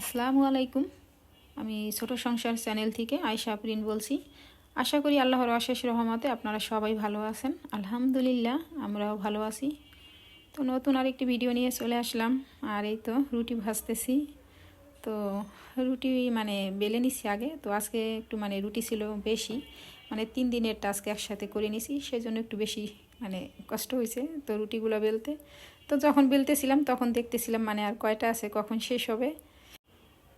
আসসালামু আলাইকুম। আমি ছোট সংসার চ্যানেল থেকে আয়সা আফরিন বলছি। আশা করি আল্লাহর অশেষ রহমতে আপনারা সবাই ভালো আছেন। আলহামদুলিল্লাহ, আমরাও ভালো আছি। তো নতুন আরেকটি ভিডিও নিয়ে চলে আসলাম। আর এই তো রুটি ভাজতেছি। তো রুটি মানে বেলে নিছি আগে। তো আজকে একটু মানে রুটি ছিল বেশি। মানে তিন দিনের আজকে একসাথে করে নিছি। সেই জন্য একটু বেশি মানে কষ্ট হয়েছে তো রুটিগুলো বেলতে। তো যখন বেলতেছিলাম, তখন দেখতেছিলাম মানে আর কয়টা আছে, কখন শেষ হবে।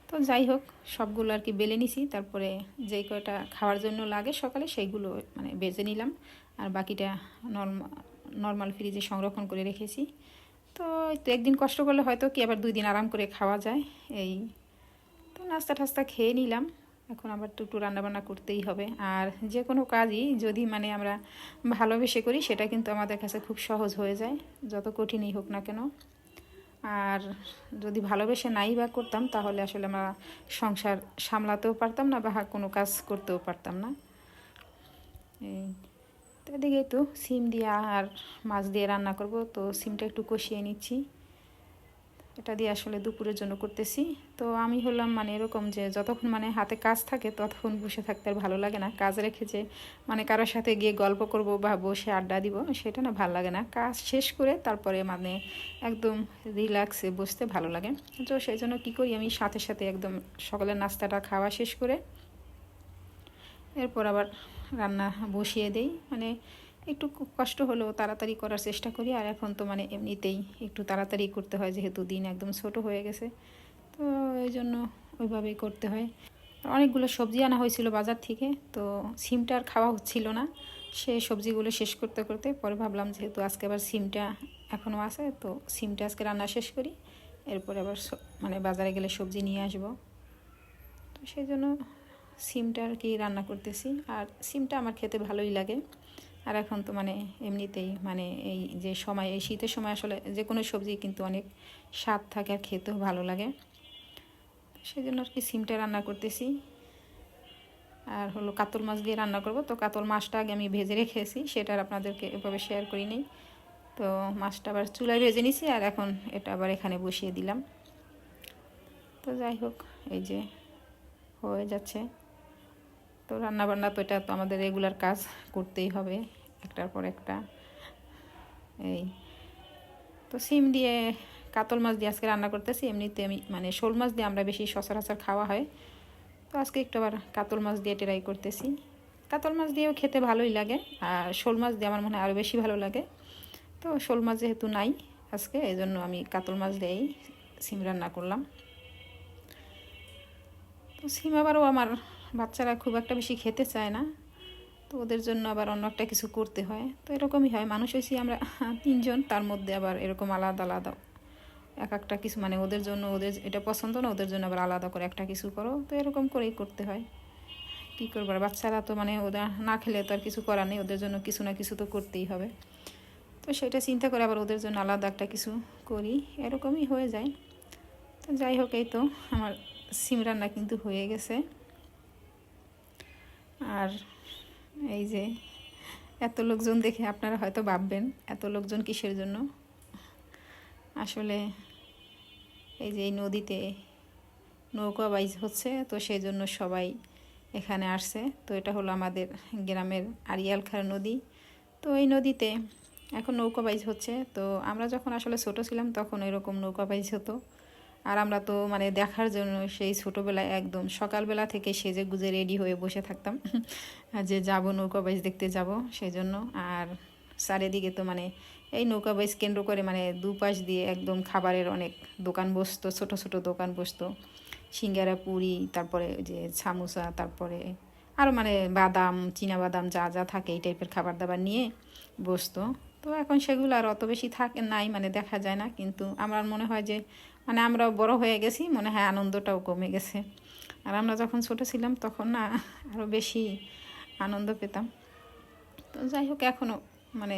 তো যাই হোক, সবগুলো আর কি বেলে নিছি। তারপরে যেই কয়টা খাওয়ার জন্য লাগে সকালে সেইগুলো মানে বেজে নিলাম। আর বাকিটা নর্মাল নর্মাল ফ্রিজে সংরক্ষণ করে রেখেছি। তো একটু একদিন কষ্ট করলে হয়তো কি আবার দুই দিন আরাম করে খাওয়া যায়। এই তো নাস্তা টাস্তা খেয়ে নিলাম। এখন আবার তো একটু রান্নাবান্না করতেই হবে। আর যে কোনো কাজই যদি মানে আমরা ভালোবেসে করি, সেটা কিন্তু আমাদের কাছে খুব সহজ হয়ে যায়। যত কঠিনই হোক না কেন। আর যদি ভালোবেসে নাই বা করতাম, তাহলে আসলে আমরা সংসার সামলাতেও পারতাম না বা কোনো কাজ করতেও পারতাম না। এই এদিকে তো সিম দিয়ে আর মাছ দিয়ে রান্না করব, তো সিমটা একটু কষিয়ে নিচ্ছি। এটা দিয়ে আসলে দুপুরের জন্য করতেছি। তো আমি হলাম মানে এরকম যে যতক্ষণ মানে হাতে কাজ থাকে ততক্ষণ বসে থাকতে আর ভালো লাগে না। কাজ রেখে যে মানে কারোর সাথে গিয়ে গল্প করব বা বসে আড্ডা দিব সেটা না ভালো লাগে না। কাজ শেষ করে তারপরে মানে একদম রিল্যাক্সে বসতে ভালো লাগে। তো সেই জন্য কী করি আমি সাথে সাথে একদম সকালের নাস্তাটা খাওয়া শেষ করে এরপর আবার রান্না বসিয়ে দেই। মানে একটু কষ্ট হলেও তাড়াতাড়ি করার চেষ্টা করি। আর এখন তো মানে এমনিতেই একটু তাড়াতাড়ি করতে হয়, যেহেতু দিন একদম ছোট হয়ে গেছে। তো এই জন্য ওইভাবেই করতে হয়। অনেকগুলো সবজি আনা হয়েছিল বাজার থেকে, তো সিমটা আর খাওয়া হচ্ছিল না। সে সবজিগুলো শেষ করতে করতে পরে ভাবলাম যেহেতু আজকে আবার সিমটা এখনও আছে, তো সিমটা আজকে রান্না শেষ করি। এরপরে আবার মানে বাজারে গেলে সবজি নিয়ে আসব। তো সেই জন্য সিমটা আর কি রান্না করতেছি। আর সিমটা আমার খেতে ভালোই লাগে। আর এখন তো মানে এমনিতেই মানে এই যে সময়, এই শীতের সময় আসলে যে কোনো সবজি কিন্তু অনেক স্বাদ থাকে আর খেতেও ভালো লাগে। সেই জন্য আর কি সিমটা রান্না করতেছি। আর হলো কাতল মাছ দিয়ে রান্না করব। তো কাতল মাছটা আগে আমি ভেজে রেখেছি, সেটা আর আপনাদেরকে এভাবে শেয়ার করি নিই। তো মাছটা আবার চুলায় ভেজে নিছি আর এখন এটা আবার এখানে বসিয়ে দিলাম। তো যাই হোক, এই যে হয়ে যাচ্ছে। তো রান্নাবান্না তো এটা তো আমাদের রেগুলার কাজ করতেই হবে। একটার পর একটা। এই। তো সিম দিয়ে কাতল মাছ দিয়ে আজকে রান্না করতেছি। এমনিতে আমি মানে শোল মাছ দিয়ে আমরা বেশি সচরাচর খাওয়া হয়। তো আজকে একটু আবার কাতল মাছ দিয়ে ট্রাই করতেছি। কাতল মাছ দিয়েও খেতে ভালোই লাগে। আর শোল মাছ দিয়ে আমার মনে হয় আরও বেশি ভালো লাগে। তো শোল মাছ যেহেতু নাই আজকে এই জন্য আমি কাতল মাছ দিয়েই সিম রান্না করলাম। তো সিম আবারও আমার বাচ্চারা খুব একটা বেশি খেতে চায় না। তো ওদের জন্য আবার অন্য একটা কিছু করতে হয়। তো এরকমই হয়। মানুষ হয়েছি আমরা তিনজন, তার মধ্যে আবার এরকম আলাদা আলাদা। এক একটা কিছু মানে ওদের জন্য ওদের এটা পছন্দ না, ওদের জন্য আবার আলাদা করে একটা কিছু করো। তো এরকম করেই করতে হয়। কী করব? বাচ্চারা তো মানে ওদের না খেলে তো আর কিছু করার নেই। ওদের জন্য কিছু না কিছু তো করতেই হবে। তো সেটা চিন্তা করে আবার ওদের জন্য আলাদা একটা কিছু করি। এরকমই হয়ে যায়। তো যাই হোক, এই তো আমার সিম রান্না কিন্তু হয়ে গেছে। আর এই যে, এত লোকজন দেখে আপনারা হয়তো ভাববেন, এত লোকজন কিসের জন্য? আসলে এই যে এই নদীতে নৌকা বাইজ হচ্ছে, তো সেই জন্য সবাই এখানে আসছে। তো এটা হলো আমাদের গ্রামের আরিয়ালখার নদী। তো এই নদীতে এখন নৌকা বাইজ হচ্ছে। তো আমরা যখন আসলে ছোট ছিলাম, তখন এরকম নৌকা বাইজ হতো। আর আমরা তো মানে দেখার জন্য সেই ছোটোবেলায় একদম সকালবেলা থেকে সেজে গুজে রেডি হয়ে বসে থাকতাম। যে যাব নৌকা বাইজ দেখতে যাব সেই জন্য আর চারিদিকে তো মানে এই নৌকা বাইজ কেন্দ্র করে মানে দুপাশ দিয়ে একদম খাবারের অনেক দোকান বসতো, ছোট ছোট দোকান বসতো। সিঙ্গারা, পুরি, তারপরে যে সামোসা, তারপরে আরও মানে বাদাম বাদাম যা যা থাকে এই টাইপের খাবার দাবার নিয়ে বসতো। তো এখন সেগুলো আর অত বেশি থাকে নাই মানে দেখা যায় না। কিন্তু আমার মনে হয় যে মানে আমরাও বড় হয়ে গেছি, মনে হয় আনন্দটাও কমে গেছে। আর আমরা যখন ছোট ছিলাম, তখন না আরও বেশি আনন্দ পেতাম। তো যাই হোক এখনও মানে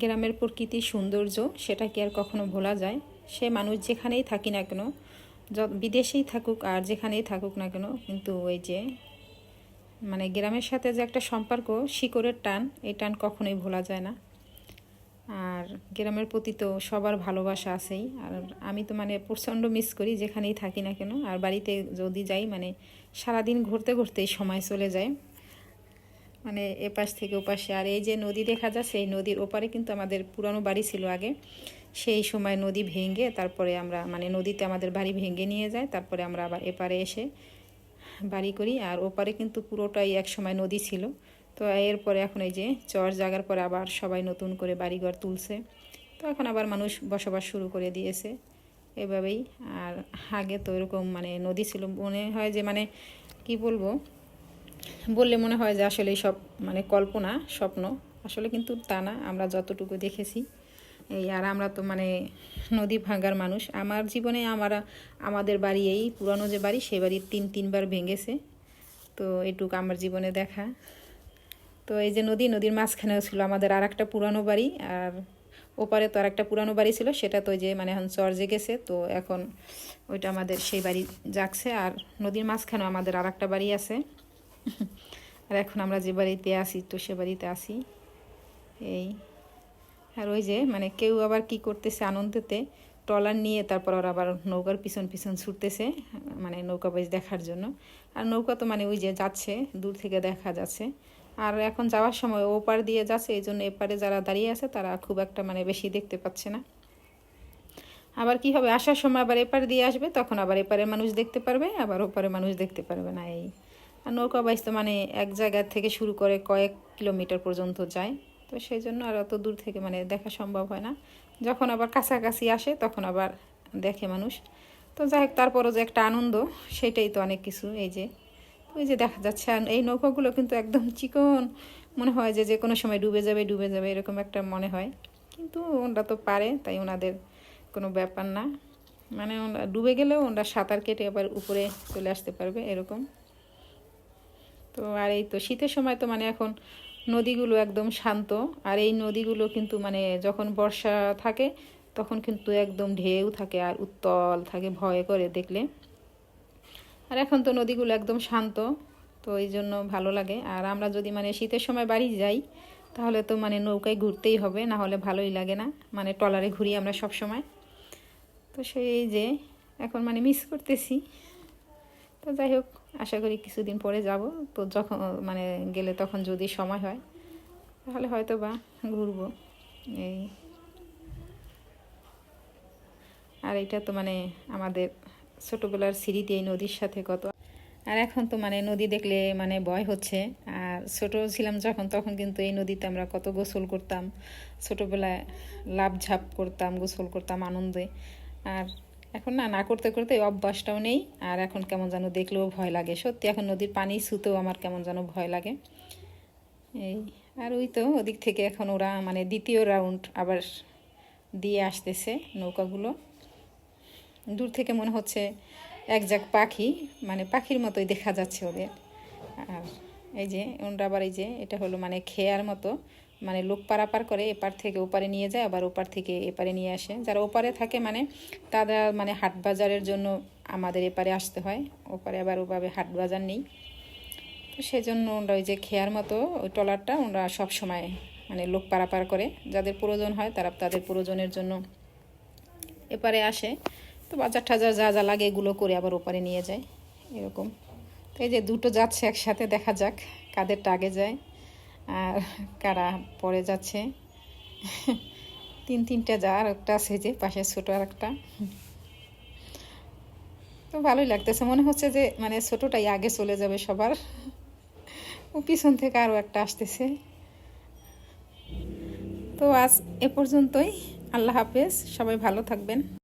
গ্রামের প্রকৃতির সৌন্দর্য সেটা কি আর কখনো ভোলা যায়। সে মানুষ যেখানেই থাকি না কেন বিদেশেই থাকুক আর যেখানেই থাকুক না কেন, কিন্তু ওই যে মানে গ্রামের সাথে যে একটা সম্পর্ক, শিকড়ের টান, এই টান কখনোই ভোলা যায় না। আর গ্রামের প্রতি তো সবার ভালোবাসা আছেই। আর আমি তো মানে প্রচণ্ড মিস করি যেখানেই থাকি না কেন। আর বাড়িতে যদি যাই মানে সারাদিন ঘুরতে ঘুরতেই সময় চলে যায়। মানে এপাশ থেকে ওপাশে। আর এই যে নদী দেখা যাচ্ছে, এই নদীর ওপারে কিন্তু আমাদের পুরানো বাড়ি ছিল আগে। সেই সময় নদী ভেঙে তারপরে আমরা মানে নদীতে আমাদের বাড়ি ভেঙে নিয়ে যায়, তারপরে আমরা আবার এপারে এসে বাড়ি করি। আর ওপারে কিন্তু পুরোটাই এক সময় নদী ছিল। তো এরপরে এখন এই যে চর জাগার পরে আবার সবাই নতুন করে বাড়িঘর তুলছে। তো এখন আবার মানুষ বসবাস শুরু করে দিয়েছে এভাবেই। আর আগে তো এরকম মানে নদী ছিল, মনে হয় যে মানে কি বলব? বললে মনে হয় যে আসলে সব মানে কল্পনা, স্বপ্ন। আসলে কিন্তু তা না, আমরা যতটুকু দেখেছি। এই আর আমরা তো মানে নদী ভাঙার মানুষ। আমার জীবনে আমার, আমাদের বাড়ি এই পুরানো যে বাড়ি, সে বাড়ি তিন, তিনবার ভেঙেছে। তো এটুকু আমার জীবনে দেখা। তো এই যে নদী, নদীর মাঝখানেও ছিল আমাদের আর একটা পুরানো বাড়ি আর ওপারে তো আর একটা পুরানো বাড়ি ছিল, সেটা তো যে মানে এখন চর জেগেছে, তো এখন ওইটা আমাদের সেই বাড়ি জাগছে আর নদীর মাঝখানেও আমাদের আর একটা বাড়ি আছে। আর এখন আমরা যে বাড়িতে আসি তো সে বাড়িতে আসি এই আর ওই যে মানে কেউ আবার কি করতেছে আনন্দেতে, ট্রলার নিয়ে তারপর ওরা আবার নৌকার পিছন পিছন ছুটতেছে মানে নৌকা বাইজ দেখার জন্য। আর নৌকা তো মানে ওই যে যাচ্ছে, দূর থেকে দেখা যাচ্ছে। আর এখন যাওয়ার সময় ওপার দিয়ে যাচ্ছে, এই জন্য এপারে যারা দাঁড়িয়ে আছে তারা খুব একটা মানে বেশি দেখতে পাচ্ছে না। আবার কি হবে, আসার সময় আবার এপার দিয়ে আসবে, তখন আবার এপারে মানুষ দেখতে পারবে, আবার ওপারে মানুষ দেখতে পারবে না এই। আর নৌকা বাইস তো মানে এক জায়গা থেকে শুরু করে কয়েক কিলোমিটার পর্যন্ত যায়। তো সেই জন্য আর অত দূর থেকে মানে দেখা সম্ভব হয় না। যখন আবার কাছাকাছি আসে, তখন আবার দেখে মানুষ। তো যাই হোক, তারপরও যে একটা আনন্দ, সেটাই তো অনেক কিছু, এই যে ওই যে দেখা যাচ্ছে এই নৌকাগুলো কিন্তু একদম চিকন। মনে হয় যে যে কোনো সময় ডুবে যাবে ডুবে যাবে, এরকম একটা মনে হয়। কিন্তু ওনারা তো পারে, তাই ওনাদের কোনো ব্যাপার না। মানে ওরা ডুবে গেলেও ওনারা সাঁতার কেটে আবার উপরে চলে আসতে পারবে, এরকম। তো আর এই তো শীতের সময় তো মানে এখন নদীগুলো একদম শান্ত, আর এই নদীগুলো কিন্তু মানে যখন বর্ষা থাকে, তখন কিন্তু একদম ঢেউ থাকে আর উত্তল থাকে ভয় করে দেখলে। আর এখন তো নদীগুলো একদম শান্ত, তো এই জন্য ভালো লাগে। আর আমরা যদি মানে শীতের সময় বাড়ি যাই, তাহলে তো মানে নৌকায় ঘুরতেই হবে, না হলে ভালোই লাগে না। মানে টলারে ঘুরি আমরা সব সময়। তো সেই যে এখন মানে মিস করতেছি। তো যাই হোক, আশা করি কিছুদিন পরে যাব। তো যখন মানে গেলে তখন যদি সময় হয়, তাহলে হয়তো বা ঘুরবো। এই। আর এটা তো মানে আমাদের ছোটোবেলার স্মৃতি এই নদীর সাথে কত আর এখন তো মানে নদী দেখলে মানে ভয় হচ্ছে। আর ছোট ছিলাম যখন, তখন কিন্তু এই নদীতে আমরা কত গোসল করতাম। ছোটোবেলায় লাভ ঝাপ করতাম, গোসল করতাম আনন্দে। আর এখন না না করতে করতে অভ্যাসটাও নেই। আর এখন কেমন যেন দেখলেও ভয় লাগে। সত্যি, এখন নদীর পানি ছুতেও আমার কেমন যেন ভয় লাগে। এই, আর ওই তো ওদিক থেকে এখন ওরা মানে দ্বিতীয় রাউন্ড আবার দিয়ে আসতেছে নৌকাগুলো। দূর থেকে মনে হচ্ছে এক জাক পাখি মানে পাখির মতোই দেখা যাচ্ছে ওদের। আর এই যে ওনরা আবার এই যে, এটা হলো মানে খেয়ার মতো মানে লোক পারাপার করে এপার থেকে ওপারে নিয়ে যায়, আবার ওপার থেকে এপারে নিয়ে আসে। যারা ওপারে থাকে মানে তারা মানে হাট বাজারের জন্য আমাদের এপারে আসতে হয়, ওপারে আবার ওভাবে হাট বাজার নেই। তো সেই জন্য ওরা ওই যে খেয়ার মতো, ওই ট্রলারটা সব সময় মানে লোক পারাপার করে। যাদের প্রয়োজন হয় তারা তাদের প্রয়োজনের জন্য এপারে আসে। তো বাজার টাজার যা যা লাগে এগুলো করে আবার ওপারে নিয়ে যায়, এরকম। তো এই যে দুটো যাচ্ছে একসাথে, দেখা যাক কাদেরটা আগে যায় আর কারা পরে যাচ্ছে। তিন তিনটা যা আর একটা আছে যে পাশে ছোটো আর একটা। তো ভালোই লাগতেছে, মনে হচ্ছে যে মানে ছোটোটাই আগে চলে যাবে সবার। পিছন থেকে আরও একটা আসতেছে। তো আজ এ পর্যন্তই, আল্লাহ হাফেজ, সবাই ভালো থাকবেন।